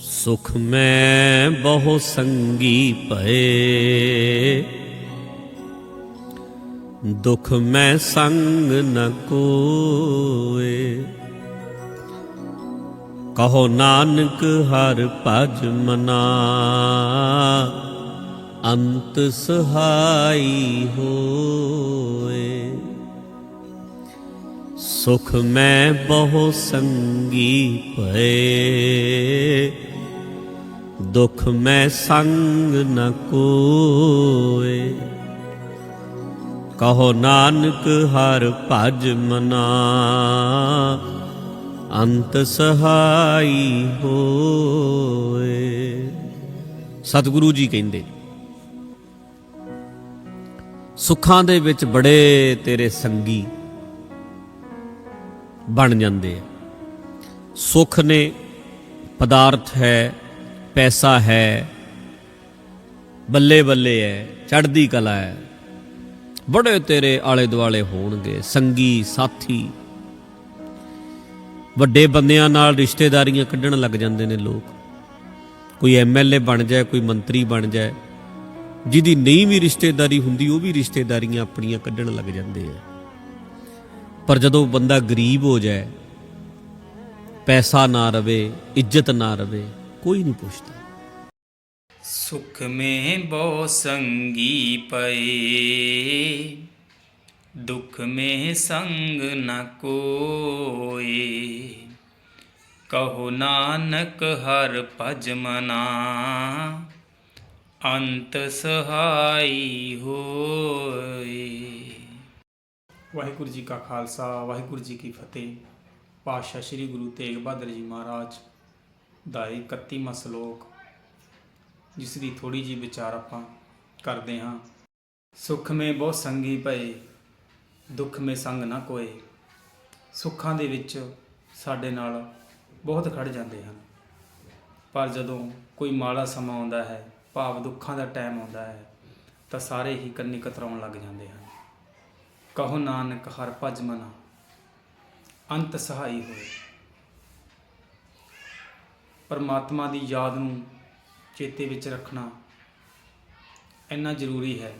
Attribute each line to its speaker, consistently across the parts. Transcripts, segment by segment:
Speaker 1: ਸੁਖ ਮੈਂ ਬਹੁ ਸੰਗੀ ਭਏ। ਦੁਖ ਮੈਂ ਸੰਗ ਨ ਕੋਏ। ਕਹੋ ਨਾਨਕ ਹਰ ਭਜ ਮਨਾ। ਅੰਤ ਸਹਾਈ ਹੋਏ। ਸੁਖ ਮੈਂ ਬਹੁ ਸੰਗੀ ਭਏ। ਦੁਖ ਮੈਂ ਸੰਗ ਨ ਕੋਏ। ਕਹੋ ਨਾਨਕ, ਹਰ ਭਜ ਮਨਾ। ਅੰਤ ਸਹਾਈ ਹੋਏ। ਸਤਿਗੁਰੂ ਜੀ ਕਹਿੰਦੇ, ਸੁੱਖਾਂ ਦੇ ਵਿੱਚ ਬੜੇ ਤੇਰੇ ਸੰਗੀ ਬਣ ਜਾਂਦੇ ਆ। ਸੁੱਖ ਨੇ ਪਦਾਰਥ ਹੈ ਪੈਸਾ ਹੈ, ਬੱਲੇ ਬੱਲੇ ਹੈ, ਚੜ੍ਹਦੀ ਕਲਾ ਹੈ। ਬੜੇ ਤੇਰੇ ਆਲੇ ਦੁਆਲੇ ਹੋਣਗੇ ਸੰਗੀ ਸਾਥੀ। ਵੱਡੇ ਬੰਦਿਆਂ ਨਾਲ ਰਿਸ਼ਤੇਦਾਰੀਆਂ ਕੱਢਣ ਲੱਗ ਜਾਂਦੇ ਨੇ ਲੋਕ। ਕੋਈ ਐਮਐਲਏ ਬਣ ਜਾਏ, ਕੋਈ ਮੰਤਰੀ ਬਣ ਜਾਏ, ਜਿਹਦੀ ਨਹੀਂ ਵੀ ਰਿਸ਼ਤੇਦਾਰੀ ਹੁੰਦੀ, ਉਹ ਵੀ ਰਿਸ਼ਤੇਦਾਰੀਆਂ ਆਪਣੀਆਂ ਕੱਢਣ ਲੱਗ ਜਾਂਦੇ ਆ। ਪਰ ਜਦੋਂ ਬੰਦਾ ਗਰੀਬ ਹੋ ਜਾਏ, ਪੈਸਾ ਨਾ ਰਵੇ, ਇੱਜ਼ਤ ਨਾ ਰਵੇ ਕੋਈ ਨਹੀਂ ਪੁੱਛਦਾ।
Speaker 2: ਸੁਖ में ਬਹੁ ਸੰਗੀ ਪਏ ਦੁਖ में ਸੰਗ ਨ ਕੋਏ। ਕਹੋ ਨਾਨਕ ਹਰ ਭਜ ਮਨਾ ਅੰਤ ਸਹਾਈ ਹੋਏ। ਵਾਹਿਗੁਰੂ ਜੀ ਕਾ ਖਾਲਸਾ ਵਾਹਿਗੁਰੂ ਜੀ ਕੀ ਫਤਿਹ। ਪਾਸ਼ਾ ਸ੍ਰੀ ਗੁਰੂ ਤੇਗ ਬਹਾਦਰ ਜੀ ਮਹਾਰਾਜ ਦਾ ਇਹ 31ਵਾਂ ਸ਼ਲੋਕ ਜਿਸ ਦੀ ਥੋੜੀ ਜੀ ਵਿਚਾਰ ਆਪਾਂ ਕਰਦੇ ਹਾਂ। ਸੁਖ ਮੇ ਬਹੁ ਸੰਗੀ ਭਏ, ਦੁੱਖ ਮੇ ਸੰਗ ਨਾ ਕੋਏ। ਸੁੱਖਾਂ ਦੇ ਵਿੱਚ ਸਾਡੇ ਨਾਲ ਬਹੁਤ ਖੜ ਜਾਂਦੇ ਹਨ। ਪਰ ਜਦੋਂ ਕੋਈ ਮਾੜਾ ਸਮਾਂ ਆਉਂਦਾ ਹੈ, ਭਾਵ ਦੁੱਖਾਂ ਦਾ ਟਾਈਮ ਆਉਂਦਾ ਹੈ, ਤਾਂ ਸਾਰੇ ਹੀ ਕੰਨੀ ਕਤਰਾਉਣ ਲੱਗ ਜਾਂਦੇ ਹਨ। ਕਹੋ ਨਾਨਕ ਹਰ ਭਜ ਮਨਾ, ਅੰਤ ਸਹਾਈ ਹੋਏ। ਪਰਮਾਤਮਾ ਦੀ ਯਾਦ ਨੂੰ ਚੇਤੇ ਵਿੱਚ ਰੱਖਣਾ ਇੰਨਾ ਜ਼ਰੂਰੀ ਹੈ।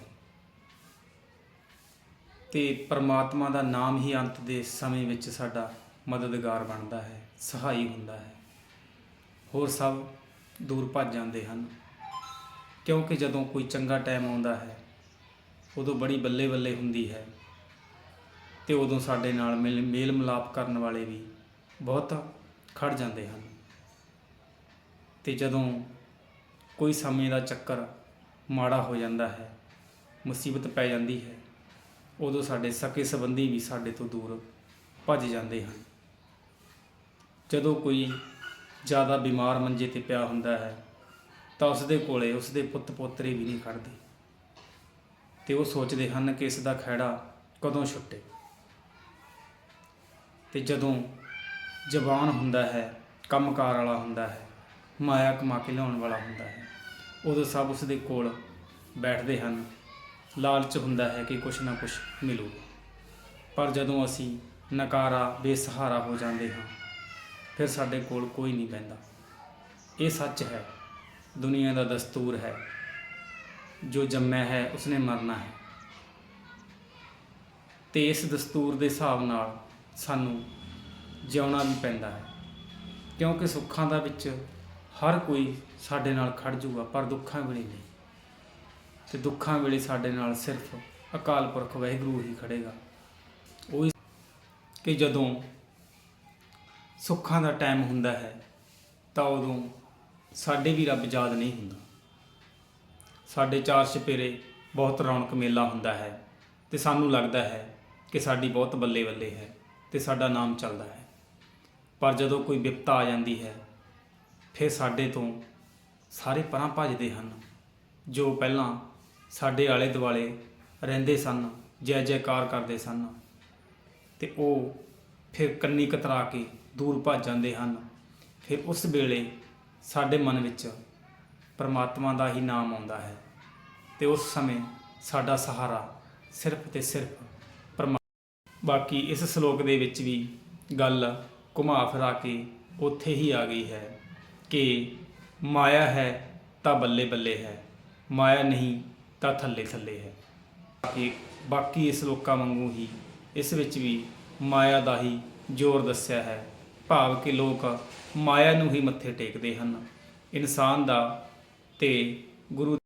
Speaker 2: ਤੇ ਪਰਮਾਤਮਾ ਦਾ ਨਾਮ ਹੀ ਅੰਤ ਦੇ ਸਮੇਂ ਵਿੱਚ ਸਾਡਾ ਮਦਦਗਾਰ ਬਣਦਾ ਹੈ, ਸਹਾਈ ਹੁੰਦਾ ਹੈ। ਹੋਰ ਸਭ ਦੂਰ ਭੱਜ ਜਾਂਦੇ ਹਨ। ਕਿਉਂਕਿ ਜਦੋਂ ਕੋਈ ਚੰਗਾ ਟਾਈਮ ਆਉਂਦਾ ਹੈ, ਉਦੋਂ ਬੜੀ ਬੱਲੇ ਬੱਲੇ ਹੁੰਦੀ ਹੈ ਤੇ ਉਦੋਂ ਸਾਡੇ ਨਾਲ ਮਿਲ- ਮੇਲ ਮਿਲਾਪ ਕਰਨ ਵਾਲੇ ਵੀ ਬਹੁਤ ਖੜ ਜਾਂਦੇ ਹਨ। ਤੇ ਜਦੋਂ ਕੋਈ ਸਮੇਂ ਦਾ ਚੱਕਰ ਮਾੜਾ ਹੋ ਜਾਂਦਾ ਹੈ, ਮੁਸੀਬਤ ਪੈ ਜਾਂਦੀ ਹੈ, ਉਦੋਂ ਸਾਡੇ ਸਕੇ ਸੰਬੰਧੀ ਵੀ ਸਾਡੇ ਤੋਂ ਦੂਰ ਭੱਜ ਜਾਂਦੇ ਹਨ। ਜਦੋਂ ਕੋਈ ਜ਼ਿਆਦਾ ਬਿਮਾਰ ਮੰਜੇ ਤੇ ਪਿਆ ਹੁੰਦਾ ਹੈ, ਤਾਂ ਉਸ ਦੇ ਕੋਲੇ ਉਸ ਦੇ ਪੁੱਤ ਪੋਤਰੇ ਵੀ ਨਹੀਂ ਖੜਦੇ ਤੇ ਉਹ ਸੋਚਦੇ ਹਨ ਕਿ ਇਸ ਦਾ ਖਹਿੜਾ ਕਦੋਂ ਛੁੱਟੇ। ਤੇ ਜਦੋਂ ਜਵਾਨ ਹੁੰਦਾ ਹੈ, ਕੰਮਕਾਰ ਵਾਲਾ ਹੁੰਦਾ ਹੈ ਮਾਇਆ ਕਮਾ ਕੇ ਲਿਆਉਣ ਵਾਲਾ ਹੁੰਦਾ ਹੈ। ਉਦੋਂ ਸਭ ਉਸ ਦੇ ਕੋਲ ਬੈਠਦੇ ਹਨ। ਲਾਲਚ ਹੁੰਦਾ ਹੈ ਕਿ ਕੁਛ ਨਾ ਕੁਛ ਮਿਲੂਗਾ ਪਰ ਜਦੋਂ ਅਸੀਂ ਨਕਾਰਾ, ਬੇਸਹਾਰਾ ਹੋ ਜਾਂਦੇ ਹਾਂ, ਫਿਰ ਸਾਡੇ ਕੋਲ ਕੋਈ ਨਹੀਂ ਪੈਂਦਾ ਇਹ ਸੱਚ ਹੈ। ਦੁਨੀਆ ਦਾ ਦਸਤੂਰ ਹੈ। ਜੋ ਜੰਮਿਆ ਹੈ, ਉਸਨੇ ਮਰਨਾ ਹੈ। ਤੇ ਇਸ ਦਸਤੂਰ ਦੇ ਹਿਸਾਬ ਨਾਲ ਸਾਨੂੰ ਜਿਉਣਾ ਵੀ ਪੈਂਦਾ ਹੈ। ਕਿਉਂਕਿ ਸੁੱਖਾਂ ਦਾ ਵਿੱਚ ਹਰ ਕੋਈ ਸਾਡੇ ਨਾਲ ਖੜ ਜੂਗਾ ਪਰ ਦੁੱਖਾਂ ਵੇਲੇ ਨਹੀਂ। ਤੇ ਦੁੱਖਾਂ ਵੇਲੇ ਸਾਡੇ ਨਾਲ ਸਿਰਫ ਅਕਾਲ ਪੁਰਖ ਵਾਹਿਗੁਰੂ ਹੀ ਖੜੇਗਾ। ਉਹ ਕਿ ਜਦੋਂ ਸੁੱਖਾਂ ਦਾ ਟਾਈਮ ਹੁੰਦਾ ਹੈ, ਤਾਂ ਉਦੋਂ ਸਾਡੇ ਵੀ ਰੱਬ ਯਾਦ ਨਹੀਂ ਹੁੰਦਾ। ਸਾਡੇ ਚਾਰ ਚਪੇਰੇ ਬਹੁਤ ਰੌਣਕ ਮੇਲਾ ਹੁੰਦਾ ਹੈ ਤੇ ਸਾਨੂੰ ਲੱਗਦਾ ਹੈ ਕਿ ਸਾਡੀ ਬਹੁਤ ਬੱਲੇ ਬੱਲੇ ਹੈ ਤੇ ਸਾਡਾ ਨਾਮ ਚੱਲਦਾ ਹੈ। ਪਰ ਜਦੋਂ ਕੋਈ ਵਿਪਤਾ ਆ ਜਾਂਦੀ ਹੈ ਫਿਰ ਸਾਡੇ ਤੋਂ ਸਾਰੇ ਪਰਾਂ ਭੱਜਦੇ ਹਨ, ਜੋ ਪਹਿਲਾਂ ਸਾਡੇ ਆਲੇ ਦੁਆਲੇ ਰਹਿੰਦੇ ਸਨ ਜੈ ਜੈਕਾਰ ਕਰਦੇ ਸਨ। ਤੇ ਉਹ ਫਿਰ ਕੰਨੀ ਕਤਰਾ ਕੇ ਦੂਰ ਭੱਜ ਜਾਂਦੇ ਹਨ। ਫਿਰ ਉਸ ਵੇਲੇ ਸਾਡੇ ਮਨ ਵਿੱਚ ਪਰਮਾਤਮਾ ਦਾ ਹੀ ਨਾਮ ਆਉਂਦਾ ਹੈ ਤੇ ਉਸ ਸਮੇਂ ਸਾਡਾ ਸਹਾਰਾ ਸਿਰਫ ਤੇ ਸਿਰਫ ਪਰਮਾ ਬਾਕੀ ਇਸ ਸ਼ਲੋਕ ਦੇ ਵਿੱਚ ਵੀ ਗੱਲ ਘੁਮਾ ਫਿਰਾ ਕੇ ਉੱਥੇ ਹੀ ਆ ਗਈ ਹੈ। ਕਿ ਮਾਇਆ ਹੈ ਤਾਂ ਬੱਲੇ ਬੱਲੇ ਹੈ, ਮਾਇਆ ਨਹੀਂ ਤਾਂ ਥੱਲੇ ਥੱਲੇ ਹੈ। ਕਿ ਬਾਕੀ ਇਸ ਲੋਕਾਂ ਵਾਂਗੂ ਹੀ ਇਸ ਵਿੱਚ ਵੀ ਮਾਇਆ ਦਾ ਹੀ ਜ਼ੋਰ ਦੱਸਿਆ ਹੈ। ਭਾਵ ਕਿ ਲੋਕ ਮਾਇਆ ਨੂੰ ਹੀ ਮੱਥੇ ਟੇਕਦੇ ਹਨ। ਇਨਸਾਨ ਦਾ ਤੇ ਗੁਰੂ